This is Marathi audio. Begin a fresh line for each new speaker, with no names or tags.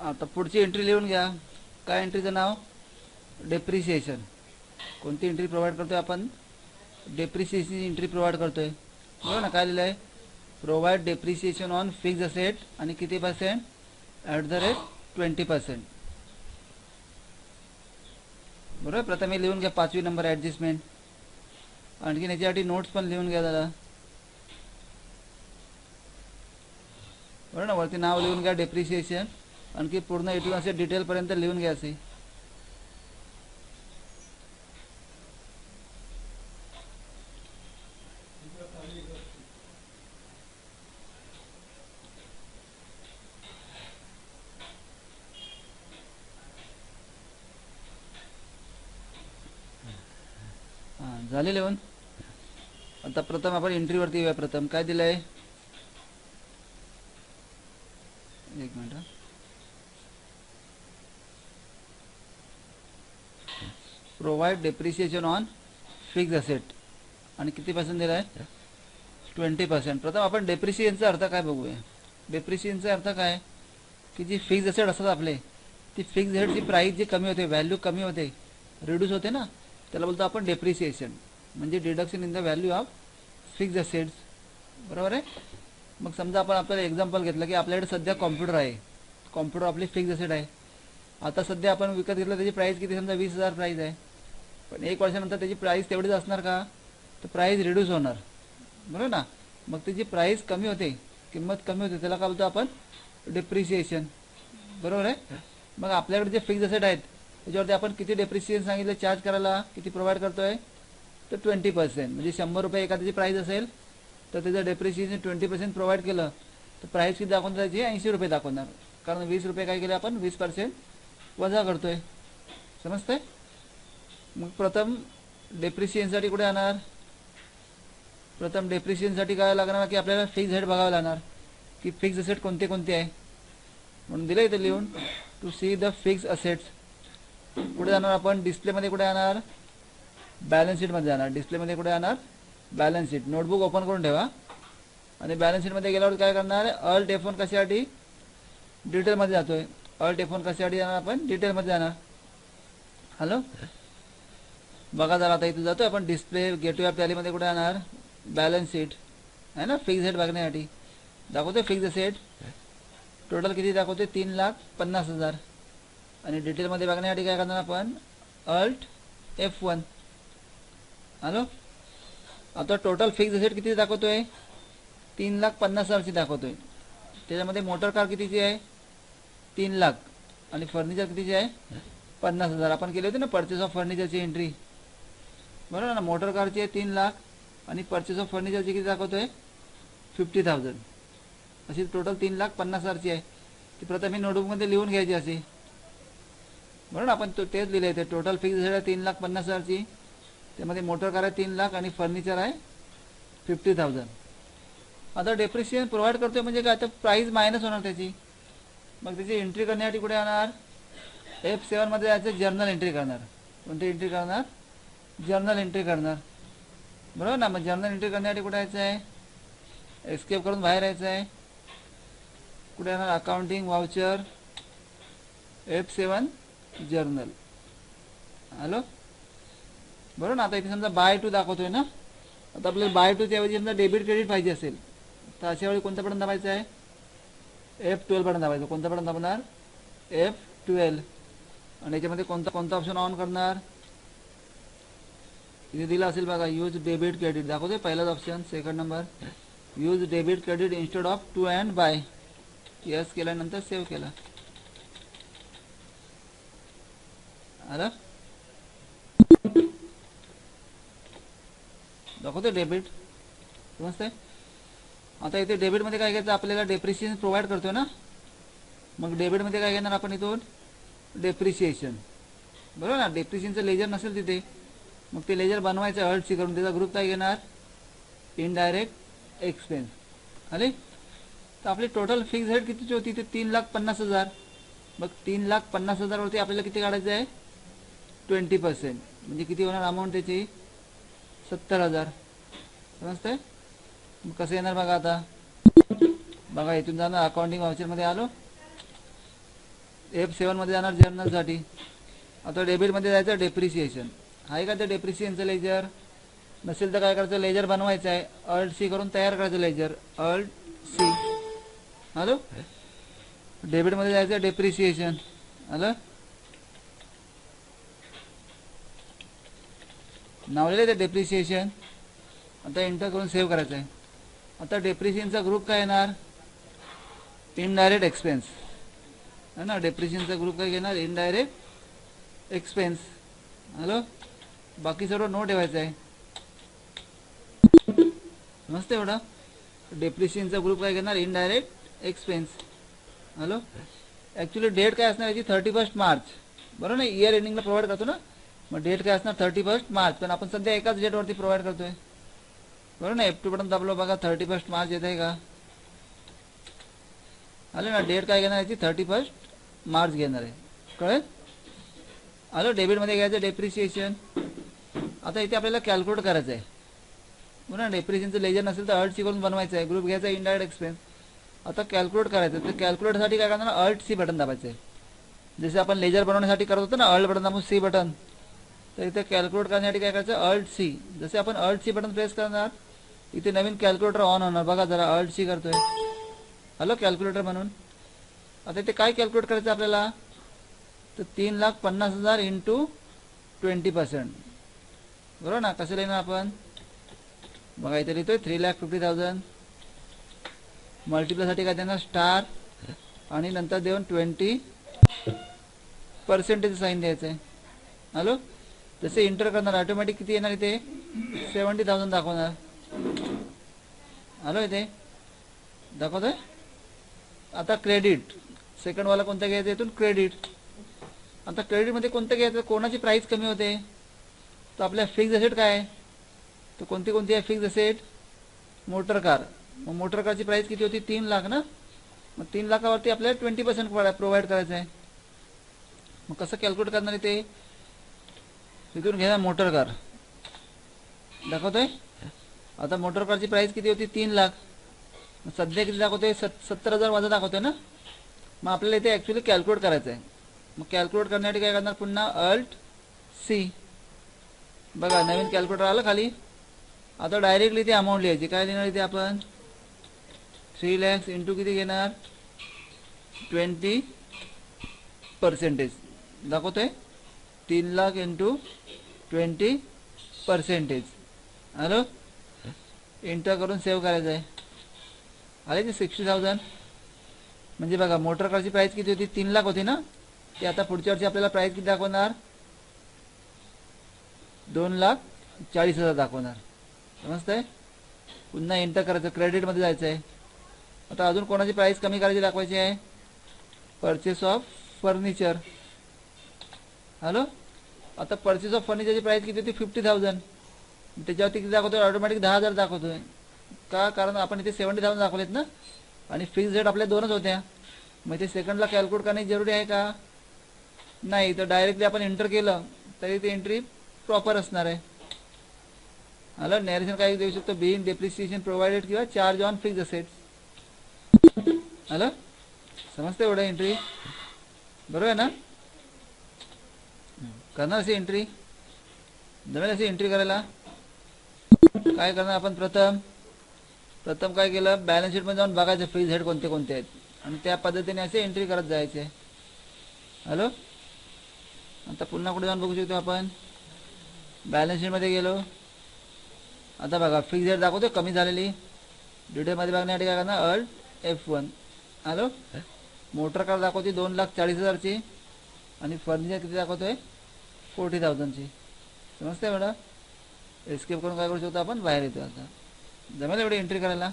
आता पुढची एंट्री लिहून घ्या. काय एंट्रीचं नाव? डेप्रिसिएशन कोणती एंट्री प्रोव्हाइड करतोय आपण? डेप्रिसिएशन एंट्री प्रोव्हाइड करतोय. बरोबर ना काय लिहिलं आहे? Provide depreciation on fix asset आणि किती percent at the rate twenty percent बरोबर? प्रथम हे लिहून घ्या पाचवी नंबर ॲडजस्टमेंट आणखीन याच्यासाठी नोट्स पण लिहून घ्या दादा बरोबर ना वरती नाव लिहून घ्या डेप्रिसिएशन आणखी पूर्ण इथून असे डिटेलपर्यंत लिहून घ्यायची झाले लिहून? आता प्रथम आपण एंट्रीवरती येऊया प्रथम. काय दिलं आहे एक minute provide depreciation on fix asset आणि किती पर्सेंट दिला आहे? ट्वेंटी पर्सेंट प्रथम आपण डेप्रिसिएशनचा अर्थ काय बघूया? डेप्रिसिएशनचा अर्थ काय? की जी फिक्स असेट असतात आपले ती फिक्स असेटची प्राईस जी कमी होते व्हॅल्यू कमी होते रिड्यूस होते ना? त्याला बोलतो आपण डेप्रिसिएशन म्हणजे deduction in the value of fix assets बरोबर आहे? मग समजा आपण आपल्याला एक्झाम्पल घेतलं की आपल्याकडे सध्या कॉम्प्युटर आहे. कॉम्प्युटर आपली फिक्स असेट आहे. आता सध्या आपण विकत घेतलं त्याची प्राईस किती? समजा वीस हजार प्राईस आहे. पण एक वर्षानंतर त्याची प्राईस तेवढीच असणार का? तर प्राईस रिड्यूस होणार. बरोबर ना? मग त्याची प्राईस कमी होते किंमत कमी होते त्याला काय बोलतो आपण? डेप्रिसिएशन बरोबर आहे? मग आपल्याकडे जे फिक्स असेट आहेत त्याच्यावरती आपण किती डेप्रिसिएशन सांगितलं चार्ज करायला किती प्रोव्हाइड करतोय? तर ट्वेंटी पर्सेंट म्हणजे शंभर रुपये एखाद्याची प्राईस असेल तर त्याचं डेप्रिसिएशन ट्वेंटी पर्सेंट प्रोव्हाइड केलं तर प्राईस किती दाखवून त्याची? ऐंशी रुपये दाखवणार. कारण वीस रुपये काय केले आपण? वीस पर्सेंट वजा करतोय. समजतंय? मग प्रथम डेप्रिसिएशनसाठी कुठे जाणार? प्रथम डेप्रिसिएशनसाठी काय लागणार? की आपल्याला फिक्स हेड बघावं लागणार. की फिक्स असेट कोणते कोणते आहे? म्हणून दिलं इथे लिहून. To see the fix assets कुठे जाणार आपण? डिस्प्लेमध्ये कुठे जाणार? बॅलन्स शीटमध्ये जाणार. डिस्प्लेमध्ये कुठे जाणार? बॅलन्स शीट नोटबुक ओपन करून ठेवा. आणि बॅलन्स शीटमध्ये गेल्यावर काय करणार? अल टेफोन कशासाठी? डिटेलमध्ये जातोय. अल टेफोन कशासाठी जाणार आपण? डिटेलमध्ये जाणार. हॅलो बघा जरा आता इथे जातोय आपण. डिस्प्ले गेटवे ऑफ टॅलीमध्ये कुठे जाणार? बॅलन्स शीट आहे ना? फिक्स सेट बघण्यासाठी. दाखवतोय फिक्स सेट टोटल किती दाखवतोय? तीन लाख पन्नास हजार. आणि डिटेलमध्ये बघण्यासाठी काय करणार आपण? अल्ट एफ वन हॅलो आता टोटल फिक्स सेट किती दाखवतोय? तीन लाख पन्नास हजारची दाखवतोय. त्याच्यामध्ये मोटर कार कितीची आहे? तीन लाख. आणि फर्निचर कितीची आहे? पन्नास हजार. आपण केले होते ना परचेस ऑफ फर्निचरची एंट्री बरोबर ना मोटर कारची आहे तीन लाख आणि परचेस ऑफ फर्निचरची किती दाखवतोय? फिफ्टी थाउजंड अशी टोटल तीन लाख पन्नास हजारची आहे. ती प्रथम मी नोटबुकमध्ये लिहून घ्यायची अशी. बरोबर ना आपण तो तेच लिहिले ते टोटल फिक्स आहे तीन लाख पन्नास हजारची. त्यामध्ये मोटर कार आहे तीन लाख आणि फर्निचर आहे फिफ्टी थाउजंड आता डेप्रिसिएशन प्रोव्हाइड करतोय म्हणजे काय? तर प्राईस मायनस होणार त्याची. मग त्याची एंट्री करण्यासाठी कुठे येणार? एफ सेवनमध्ये जायचं जर्नल एंट्री करणार. कोणती एंट्री करणार? जर्नल एंट्री करणार. बरोबर ना? मग जर्नल एंट्री करण्यासाठी कुठे यायचं आहे? एस्केप करून बाहेर यायचं आहे. कुठे येणार? Accounting voucher F seven journal hello बरोबर ना? आता इथे समजा बाय टू दाखवतोय ना? आता आपल्याला बाय टूच्या ऐवजी समजा डेबिट क्रेडिट पाहिजे असेल तर अशा वेळी कोणत्या पर्यंत दाबायचं आहे? एफ ट्वेल्व पर्यंत दाबायचं. कोणत्या पर्यंत दाबणार? एफ ट्वेल्व आणि याच्यामध्ये कोणता कोणता ऑप्शन ऑन करणार? इथे दिला असेल बघा यूज डेबिट क्रेडिट दाखवते पहिलाच option second number use debit credit instead of to and by yes केल्यानंतर सेव्ह केला. आलं? दाखवतो डेबिट समजते आता इथे डेबिटमध्ये काय घ्यायचं? आपल्याला डेप्रिसिएशन प्रोव्हाइड करतोय ना? मग डेबिटमध्ये काय घेणार आपण इथून? डेप्रिसिएशन बरोबर ना? डेप्रिसिएशनचं लेजर नसेल तिथे. मग ते लेजर बनवायचं अर्टची करून त्याचा ग्रुप काय घेणार? इनडायरेक्ट एक्सपेन्स आले तर आपली टोटल फिक्स रेट कितीची होती? ते तीन लाख पन्नास हजार. मग तीन लाख पन्नास हजारवरती आपल्याला किती काढायचं आहे? ट्वेंटी पर्सेंट म्हणजे किती होणार अमाऊंट त्याची? सत्तर हजार. समजतंय? मग कसं येणार बघा आता? बघा इथून जाणार अकाउंटिंग व्हाउचरमध्ये आलो. एफ सेवनमध्ये जाणार जर्नलसाठी आता डेबिटमध्ये जायचं डेप्रिसिएशन आहे का ते डेप्रिसिएनचं लेजर नसेल तर काय करायचं? लेजर बनवायचं आहे. अल्ट सी करून तयार करायचं लेजर अल्ट सी हॅलो? डेबिटमध्ये जायचं डेप्रिसिएशन हॅलो? नावलेलं ते डेप्रिसिएशन आता एंटर करून सेव्ह करायचं आहे. आता डेप्रिसिएनचा ग्रुप काय येणार? इनडायरेक्ट एक्सपेन्स है ना? डेप्रिसिएशनचा ग्रुप काय घेणार? Indirect expense hello? बाकी सर्व नो ठेवायचं आहे. नसतं एवढा. डेप्रिशियनचा ग्रुप काय घेणार? Indirect expense hello actually date काय असणार याची? थर्टी फर्स्ट मार्च बरोबर ना इयर एंडिंगला प्रोव्हाइड करतो ना? मग डेट काय असणार? थर्टी फर्स्ट मार्च पण आपण सध्या एकाच डेटवरती प्रोव्हाइड करतोय. बरोबर ना एफ टू बटन दाबलो बघा थर्टी फर्स्ट मार्च येत आहे का? आलं ना? डेट काय घेणार याची? थर्टी फर्स्ट मार्च घेणार आहे. कळेल? हॅलो डेबिटमध्ये घ्यायचं डेप्रिसिएशन आता इथे आपल्याला कॅल्क्युलेट करायचं आहे. बरोबर ना डेप्रिसिएशनचं लेजर नसेल तर अर्ट सी करून बनवायचं आहे. ग्रुप घ्यायचा इनडायरेक्ट एक्सपेन्स आता कॅल्क्युलेट करायचं तर कॅल्क्युलेटसाठी काय करणार? अल्ट सी बटन दाबायचं आहे. जसे आपण लेजर बनवण्यासाठी करत होतो ना अल्ट बटन दाबून सी बटन तर इथे कॅल्क्युलेट करण्यासाठी काय करायचं? अल्ट सी जसे आपण अल्ट सी बटन प्रेस करणार इथे नवीन कॅल्क्युलेटर ऑन होणार. बघा जरा अल्ट सी करतोय. हॅलो कॅल्क्युलेटर म्हणून. आता इथे काय कॅल्क्युलेट करायचं आपल्याला? तर तीन लाख पन्नास हजार इंटू ट्वेंटी पर्सेंट बरोबर ना? कसं लिहिणार आपण? बघा इथे लिहितोय थ्री लॅक फिफ्टी थाउजंड मल्टिप्लसाठी काय देणार? स्टार आणि नंतर देऊन ट्वेंटी पर्सेंटेज साईन द्यायचं. आहे हॅलो जसे इंटर करणार ऑटोमॅटिक किती येणार इथे? सेवन्टी थाउजंड दाखवणार. हॅलो इथे? दाखवतोय? आता क्रेडिट सेकंडवाला कोणतं घ्यायचं? इथून क्रेडिट आता क्रेडिटमध्ये कोणतं घ्यायचं? कोणाची प्राईस कमी होते? तर आपल्या फिक्स असेट काय आहे? तर कोणती कोणती आहे फिक्स असेट मोटर कार मग मोटर कारची प्राईस किती होती? तीन लाख ना? मग तीन लाखावरती आपल्याला ट्वेंटी पर्सेंट प्रोव्हाइड करायचं आहे मग कसं कॅल्क्युलेट करणार आहे ते? तिथून घेणार मोटर कार दाखवतोय? आता मोटर कारची प्राईस किती होती? तीन लाख. मग सध्या किती दाखवतोय? सत सत्तर हजार वाजा दाखवतोय ना? मग आपल्याला इथे ॲक्च्युली कॅल्क्युलेट करायचं आहे मग कॅल्क्युलेट करण्यासाठी काय करणार? पुन्हा अल्ट सी बघा नवीन कॅल्क्युलेटर आलं खाली. आता डायरेक्टली ते अमाऊंट लिहायची. काय लिहिणार इथे आपण? थ्री लॅक्स इंटू किती घेणार? ट्वेंटी पर्सेंटेज दाखवतोय? तीन lakh into twenty percentage hello? Enter करून सेव्ह करायचं आहे. आले ते सिक्स्टी थाउजंड म्हणजे बघा मोटर कारची प्राईस किती होती? तीन लाख होती ना? ते आता पुढच्या वर्षी आपल्याला प्राईस किती दाखवणार? दोन लाख चाळीस हजार दाखवणार. समजतंय? पुन्हा एंटर करायचं. क्रेडिटमध्ये जायचं आहे आता अजून कोणाची प्राईस कमी करायची दाखवायची आहे? परचेस ऑफ फर्निचर हॅलो आता परचेस ऑफ फर्निचरची प्राईस किती होती? फिफ्टी थाउजंड त्याच्यावरती किती दाखवतोय? ऑटोमॅटिक दहा हजार दाखवतोय. का? कारण आपण इथे सेवन्टी थाउजंड दाखवलेत ना? आणि फिक्स रेट आपल्या दोनच होत्या. मग ते सेकंडला कॅल्क्युलेट करणे जरुरी आहे का? नाही. तर डायरेक्टली आपण एंटर केलं. तरी ते एंट्री प्रॉपर असणार आहे. आलं नॅरेशन काय देऊ शकतो. बिईंग डेप्रिसिएशन प्रोव्हाइडेड किंवा charge on fix assets hello समजते एवढं एंट्री बरोबर आहे ना? करणार अशी एंट्री जमेल अशी एंट्री करायला? काय करणार आपण प्रथम? प्रथम काय केलं? बॅलन्स शीटमध्ये जाऊन बघायचं फ्रीज हेड कोणते कोणते आहेत. आणि त्या पद्धतीने असे एंट्री करत जायचे. हॅलो आता पुन्हा कुठे जाऊन बघू शकतो आपण? बॅलन्स शीटमध्ये गेलो. आता बघा फिक्स रेट दाखवतो कमी झालेली. डिटेलमध्ये बघण्यासाठी काय करणार? Alt F one hello motor car दाखवते दोन लाख चाळीस हजारची. आणि फर्निचर किती दाखवतोय? फोर्टी थाउजंडची समजते मॅडम? एस्केप करून काय करू शकतो आपण? बाहेर येतो आता. जमेल एवढी एंट्री करायला?